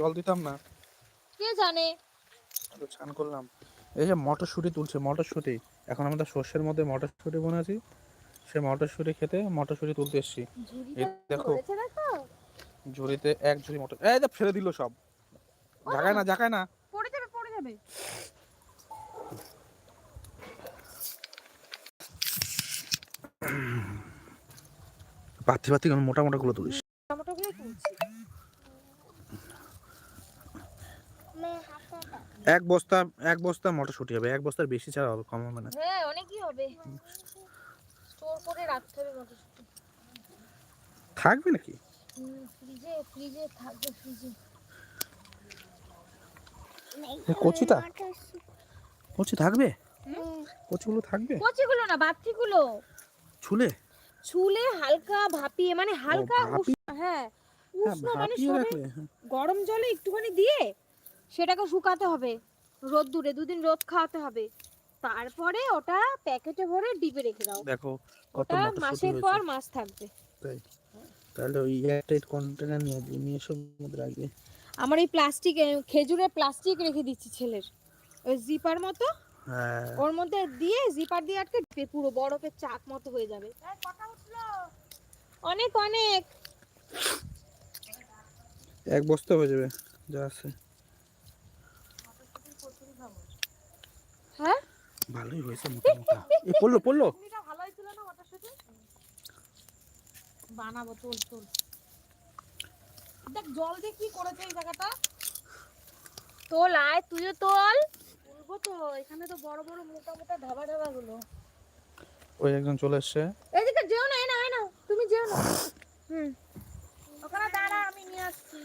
জল দিতাম না। কে জানে? তো স্নান করলাম। এই যে মটরশুঁটি তুলছে মটরশুঁটি। এখন আমাদের শস্যের মধ্যে মটরশুঁটি বানাচ্ছি। সে মটরশুঁটি খেতে মটরশুঁটি তুলতে এসছি। এই দেখো ঝুড়িতে এক ঝুড়ি মটর এই যে ফেলে দিল সব। জাগায় না জাগায় না। পড়ে যাবে পড়ে যাবে। পাথি পাথি মোটা মোটা গুলো তুলিস টমেটো গুলো তুলছি এক বস্তা এক বস্তা মটরশুঁটি হবে। এক বস্তার বেশি ছাড়া হবে কম হবে না। হ্যাঁ অনেকই হবে। স্টোর করে রাখতে হবে মটরশুঁটি। থাকবে নাকি? ফ্রিজে ফ্রিজে থাকবে ফ্রিজে। কচিটা? কচি থাকবে? কচিগুলো থাকবে? কচিগুলো না বাতিগুলো। ছুলে? চুলে হালকা ভাপিয়ে মানে হালকা হ্যাঁ হ্যাঁ উষ্ণ মানে হ্যাঁ। গরম জলে একটুখানি দিয়ে সেটাকে শুকাতে হবে। রোদ্দুরে দুদিন রোদ খাওয়াতে হবে। তারপরে ওটা প্যাকেটে ভরে ডিপে রেখে দাও। দেখো ওটা মাসের পর মাস থাকবে। তাই? তাহলে ওই এয়ারটাইট কন্টেনার নিয়ে আসবি নিয়ে সব মধ্যে রাখবি আমার এই প্লাস্টিক খেজুরের প্লাস্টিক রেখে দিচ্ছি ছেলের। ওই জিপার মতো। হ্যাঁ। ওর মধ্যে দিয়ে জিপার দিয়ে আটকে পে- পুরো বরফের চাক মতো হয়ে যাবে। অনেক অনেক। এক বস্তা হয়ে যাবে যা আছে। হ্যাঁ? ভালোই হয়েছে মোটা মোটা এ পড়ল পড়ল? ভালো হয়েছিল না মটরশুঁটি বানাবো তোল তোল। দেখ জল দিয়ে কি করেছে এই জায়গাটা? তোল আয় তুইও তোল। তুলবো তো এখানে তো বড় বড় মোটা মোটা ধাবা ধাবা গুলো। ওই একজন চলে এসছে। এদিকে যেও না এ না না তুমি যেও না। হুম। ওখানে দাঁড়া আমি নিয়ে আসছি।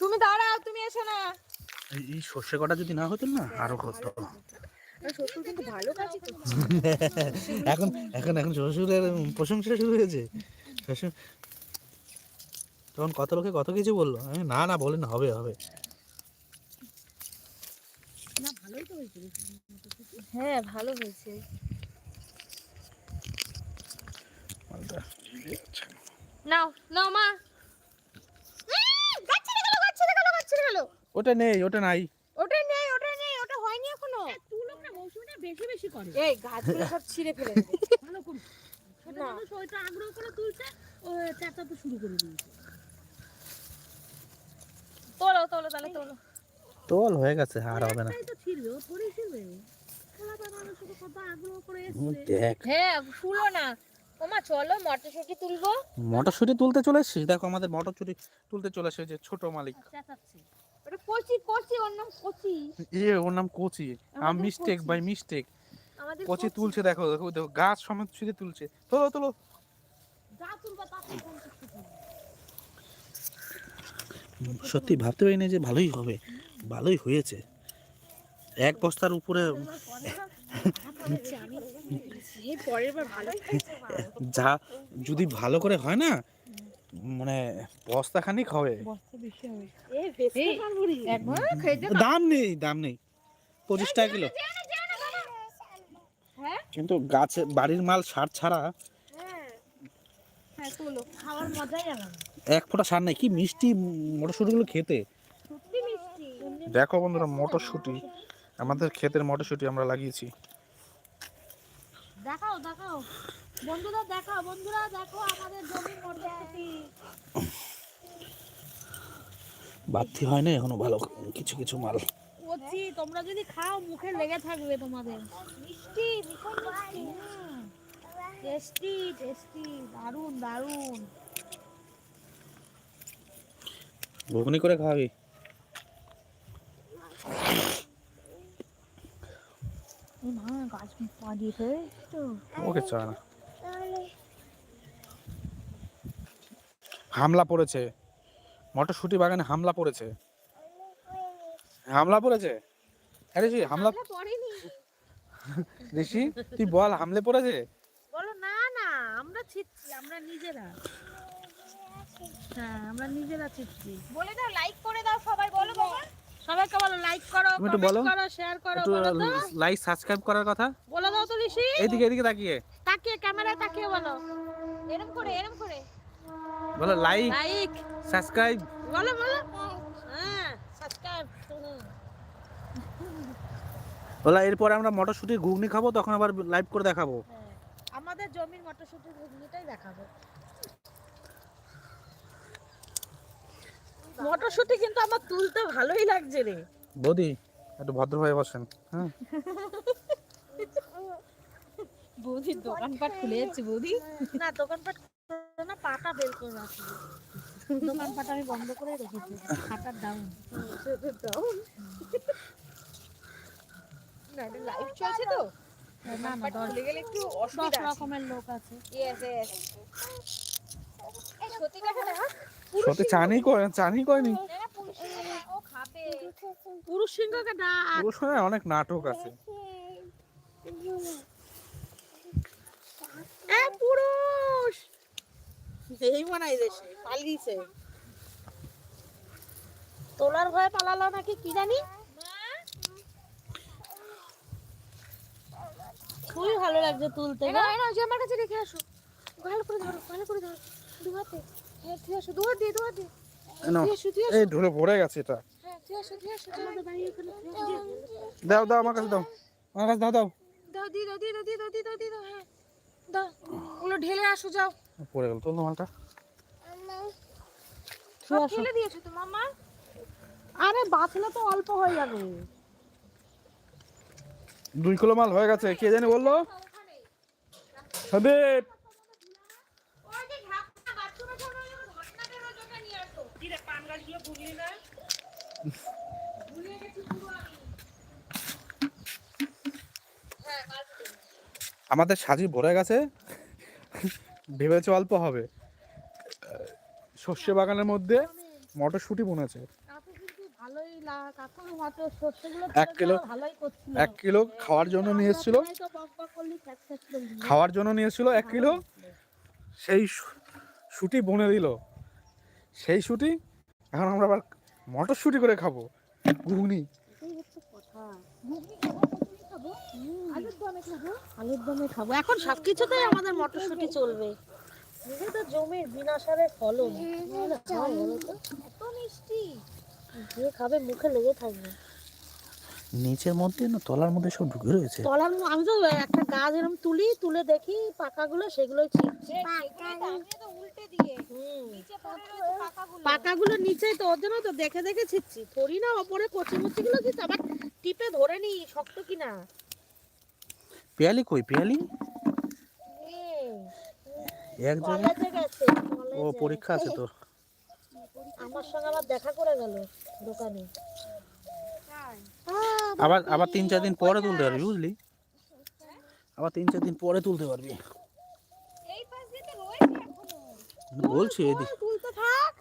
তুমি দাঁড়াও তুমি এসো না। এই- এই সর্ষে কটা যদি না হতো না আরও হতো। এখন এখন এখন শ্বশুরের প্রশংসা শুরু হয়েছে। শ্বশুর তখন কত লোকে কত কিছু বলল? আমি না না বলেন হবে হবে। হ্যাঁ ভালো হয়েছে। নাও নাও মা। ওটা নাই ওটা নেই ওটা নেই ওটা হয়নি এখনও তুলো না মৌসুমিটা বেশি বেশি করে এই গাছগুলো সব ছিঁড়ে ফেলে দেবে ভালো করে ছোট না। ওইটা আগ্রহ করে তুলছে ও চেঁচাতে শুরু করে দিয়েছে। তোলো তোলো তাহলে তোলো। তোল হয়ে গেছে আর হবে না। তাই তো ছিড়বে ও থোড়ি ছিড়বে। খেলাটা মানুষ ওকে কত আগ্রহ করে হুম, এসছে। দেখ। হ্যাঁ শুলো না। ওমা চলো মটরশুঁটি তুলতে চলে এসছিস? দেখো আমাদের মটরশুঁটি তুলতে চলে এসেছে ছোট মালিক। কচি কচি ওর নাম কচি। এ ওর নাম Kochi. Mistake by mistake Kochi তুলছে দেখো দেখো দেখো গাছ সমেত শুধু তুলছে। তোলো তোলো। যা তুলবা তাতে সন্তুষ্ট করবে সত্যি ভাবতে পারিনি যে ভালোই হবে ভালোই হয়েছে। এক বস্তার উপরে যা যদি ভালো করে হয় না মানে বস্তা খানিক হবে। বস্তা বেশি হবে। এ বেশি একবার খেয়ে দাম নেই দাম নেই। পঁচিশ টাকা কিলো। কিন্তু গাছে বাড়ির মাল সার ছাড়া হ্যাঁ হ্যাঁ এক ফোঁটা সার নেই কি মিষ্টি মটরশুঁটিগুলো খেতে? দেখো বন্ধুরা মটরশুঁটি। আমাদের ক্ষেতের মটরশুঁটি আমরা লাগিয়েছি। দেখাও দেখাও। বন্ধুরা দেখাও বন্ধুরা দেখো আমাদের জমির মটরশুঁটি। বাড়তি হয় না এখনও ভালো কিছু কিছু মাল। কচি তোমরা যদি খাও মুখে লেগে থাকবে তোমাদের। মিষ্টি ভীষণ মিষ্টি। টেস্টি টেস্টি দারুণ দারুণ ঘুগনি করে খাওয়াবি মা গাছ পা দিয়ে তো ওকে চা না হামলা পড়েছে। মটরশুঁটি বাগানে হামলা পড়েছে। হামলা পড়েছে? আরে জি হামলা পড়েনি। ঋষি তুই বল হামলে পড়েছে? বলো না না আমরা ছিটছি আমরা নিজেরা। হ্যাঁ আমরা নিজেরা ছিটছি। বলে দাও লাইক করে দাও সবাই বলো বাবা সবাইকে বলো লাইক করো কমেন্ট। করো শেয়ার করো বলো তো। লাইক সাবস্ক্রাইব করার কথা? বলে দাও তো ঋষি এদিকে এদিকে তাকিয়ে। তাকিয়ে ক্যামেরায় তাকিয়ে বলো। এরম করে এরম করে। বলো লাইক লাইক সাবস্ক্রাইব বলো বলো হ্যাঁ ওলা এরপরে আমরা মটরশুঁটির ঘুগনি খাব তখন আবার লাইভ করে দেখাবো। হ্যাঁ আমাদের জমির মটরশুটির ঘুগনিটাই দেখাবো। মটরশুটি কিন্তু আমার তুলতে ভালোই লাগছে রে। বৌদি একটু ভদ্রভাবে বসেন হ্যাঁ? বৌদির দোকানপাট খুলে যাচ্ছে বৌদি। না দোকানপাট না পাটা বের করে রাখি। দোকানপাট আমি বন্ধ করে রেখেছি পাটার ডাউন ডাউন না এটা লাইভ চলছে তো। না না খুলে গেলে একটু অসুবিধা রকমের লোক আছে। ইয়েস ইয়েস সত্যি কথা না সত্যি চানি করে চানি করেনি। পুরুষ সিংহকে ডাক। পুরো সময় অনেক নাটক আছে। পুরুষ! এই মানাই দেশে পালিয়েছে। তোলার ভয়ে পালালো নাকি কি জানি? খুবই ভালো লাগছে তুলতে না না যে আমার কাছে রেখে আসো। ভালো করে ধরো ভালো করে ধরো। দু হাতে। হ্যাঁ তুই আসো দু হাত দিয়ে। দু হাত দিয়ে এই ঢুলে ভরে গেছে এটা। হ্যাঁ তুই আসো তুই আসো আমাদের বাড়ি ওখানে দাও দাও আমার কাছে দাও। আমার কাছে দাও দাও। দাও দি দাও দি দাও দি দাও দি দাও দি দাও হ্যাঁ। দাও ওগুলো ঢেলে আসো যাও। পড়ে গেল তোল মালটা। ঢেলে দিয়েছ তো মামা? আরে বাছলে তো অল্প হয়ে যাবে। দুই কিলো মাল হয়ে গেছে, কে জানি বলল? সদীপ আমাদের সাজি ভরে গেছে, ভেবেছে অল্প হবে। শস্য বাগানের মধ্যে মটরশুঁটি বুনেছে কাকু কিন্তু ভালোই লা কাকু মাত্র সর্ষেগুলো এক কিলো- এক কিলো খাওয়ার জন্য নিয়ে এসেছিল খাওয়ার জন্য নিয়ে এসেছিল এক কিলো। সেই শুটি বনে দিল। সেই শুটি এখন আমরা আবার মটরশুঁটি করে খাব। ঘুগনি। আলুর দমে খাব। আলুর দমে খাব। এখন সব কিছুতেই আমাদের মটরশুঁটি চলবে। নিজে জমির বিনা সারে ফলন। হয়? এত মিষ্টি। যে খাবে মুখে লেগে থাকবে। নিচের মধ্যে না তলার মধ্যে সব ঢুকে রয়েছে? তলার আমি তো একটা গাছ এরকম তুলি তুলে দেখি পাকাগুলো সেগুলোই ছিটছি। পাকাগুলো নিচেই তো ওর জন্য তো দেখে দেখে ছিটছি। থরি না ওপরে কচি মুচি গুলো ছিটছি আবার টিপে ধরে নি শক্ত কিনা। পেয়ালি কই? পেয়ালি? এক জায়গায় ও পরীক্ষা আছে তো। আমার সঙ্গে আবার দেখা করে গেল দোকানে। আবার আবার তিন চার দিন পরে তুলতে পারবি বুঝলি? আবার তিন চার দিন পরে তুলতে পারবি। বলছি এদিক। তুলতে থাক।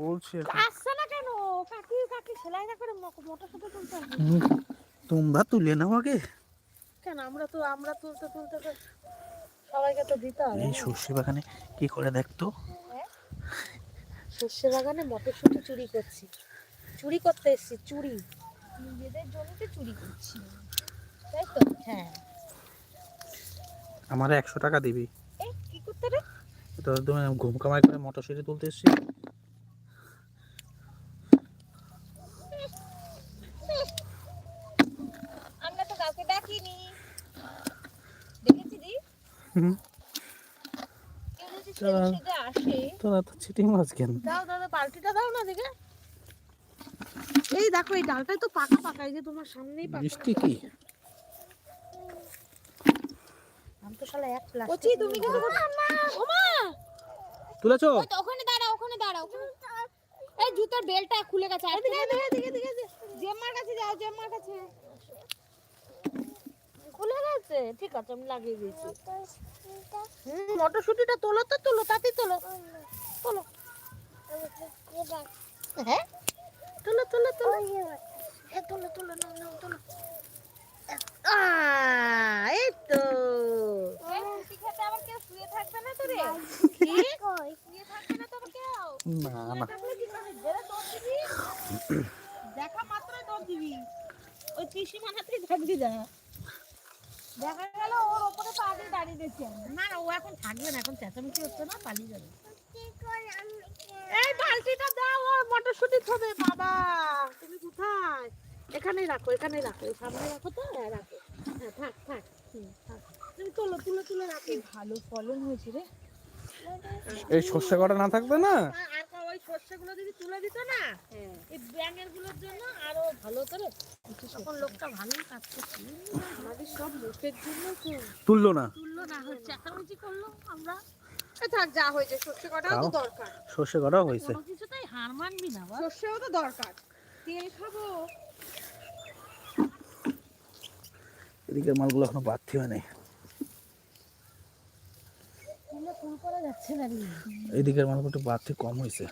বলছি আসছে না কেন? কাকি কাকি সেলাই না করে মোটর সাথে তুলতে তোমরা তুলে নাও আগে। কেন? আমরা তো আমরা তুলতে তুলতে সবাইকে তো দিতে হবে এই সর্ষে বাগানে কি করে দেখতো? শস্য বাগানে মটরশুঁটি চুরি করছি। চুরি করতে এসেছি চুরি। নিজেদের জমিতে চুরি করছি। তাই তো? হ্যাঁ। আমার একশো টাকা দিবি। এ কি করতে রে? তো তুমি ঘুম কামাই করে মটরশুঁটি তুলতে এসছি। আমরা তো কাউকে ডাকিনি। দেখেছি দি? হুম। আসে তোরা তো চিটিং মাছ কেন? দাও দাদা বালতিটা দাও না দেখে। এই দেখো এই ডালটাই তো পাকা পাকা এই যে তোমার সামনেই পাকা বৃষ্টি কি? আমি তো শালা এক প্লাস্টিক কচি তুমি ওমা! তুলেছো? ওই তো ওখানে দাঁড়াও ওখানে দাঁড়াও এই জুতার বেলটা খুলে গেছে আর এদিকে এদিকে এদিকে এদিকে এদিকে। জেম্মার কাছে যাও জেম্মার কাছে। খুলে গেছে? ঠিক আছে আমি লাগিয়ে দিয়েছি। হুম মটরশুটিটা তোলো তো তোলো তাতে তোলো। তোলো। হ্যাঁ? তোলো তোলো তোলো। হ্যাঁ তোলো তোলো তোলো। এই তো। থাকবে না তো রে কি? শুয়ে থাকবে না তো আবার কেউ? না না। দেখা মাত্রই দৌড় দিবি। ওই পিসি মানাতেই থাকবি না দেখা গেল ওর ওপরে পা দিয়ে দাঁড়িয়ে দিয়েছে না না ও এখন থাকবে না এখন চেঁচামেচি হচ্ছে না পালিয়ে যাবে। এই বালতিটা দাও ওর মটরশুটি থবে বাবা। তুমি কোথায়? এখানেই রাখো এখানেই রাখো সামনে রাখো তো? হ্যাঁ রাখো। হ্যাঁ থাক থাক তুমি তোলো তুলে তুলে রাখো। ভালো ফলন হয়েছে রে। এই সর্ষে কটা না থাকবে না? আর ওই সর্ষেগুলো যদি তুলে দিত না হ্যাঁ। এই ব্যাঙেরগুলোর জন্য আরও ভালো করে তখন লোকটা ভালোই কাজ আমাদের সব মুখের জন্য তো। তুললো না? চেঁচামেচি করল আমরা থাক যা হয়েছে সর্ষে কটাও তো দরকার। সর্ষে কটাও হয়েছে। কোনো কিছুতেই হার মানবি না বল সর্ষেও তো দরকার। তেল খাব। এদিকের মালগুলো এখনও বাড়তি হয় নাই। এইদিকের মালগুলো একটু কম হয়েছে।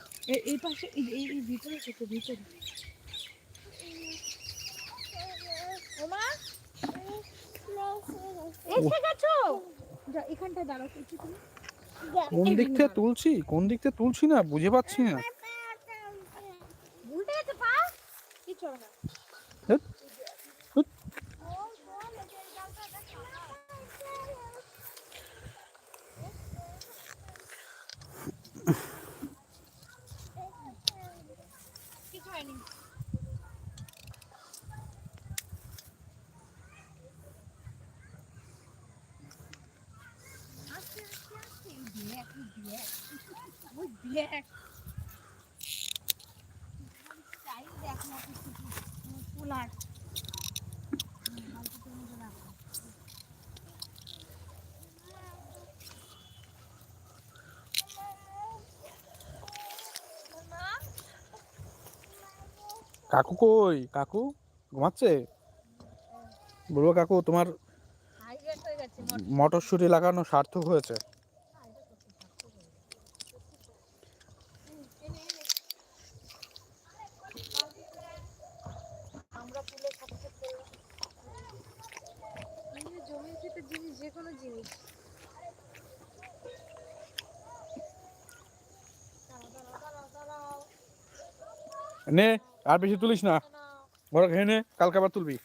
এই পাশে এই এই এই ভিতরে ভিতরে। এসে গেছো? যা দাঁড়াও একটু তুমি। কোন দিক থেকে তুলছি? কোন দিক থেকে তুলছি না? বুঝে পাচ্ছি না। উল্টে গেছে পা। কিছু না। ধ্যাৎ, হুৎ। কিছু হয়নি আস্তে আস্তে আস্তে এই দেখ এই দেখ ওই দেখ। কাকু কই? কাকু ঘুমাচ্ছে? বলব কাকু তোমার মটরশুঁটি লাগানো সার্থক হয়েছে আমরা তুলে থাকতে নিজের জমির ক্ষেতের জিনিস। নে আর বেশি তুলিস না। বড় খেয়ে নে কালকে আবার তুলবি।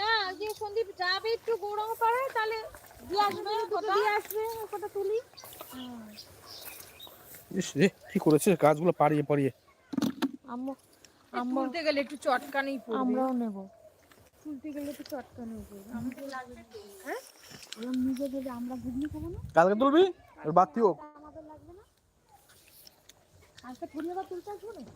না যে সন্দীপ যাবে একটু গৌরঙ্গ পাড়ে তাহলে দিয়ে আসবে কটা দিয়ে আসবে কটা তুলি। ইস রে কি করেছে গাছগুলো পাড়িয়ে পাড়িয়ে। আম্মু। তুলতে গেলে একটু চটকানেই পড়বে। আমরাও নেব। তুলতে গেলে চটকানেই পড়বে আমাদের লাগবে হ্যাঁ? ওরম নিজে যদি আমরা ঘুগনি খাব না? কালকে তুলবি? আর বাড়তি হোক আমাদের লাগবে না? কালকে বা তুলতে আসব না?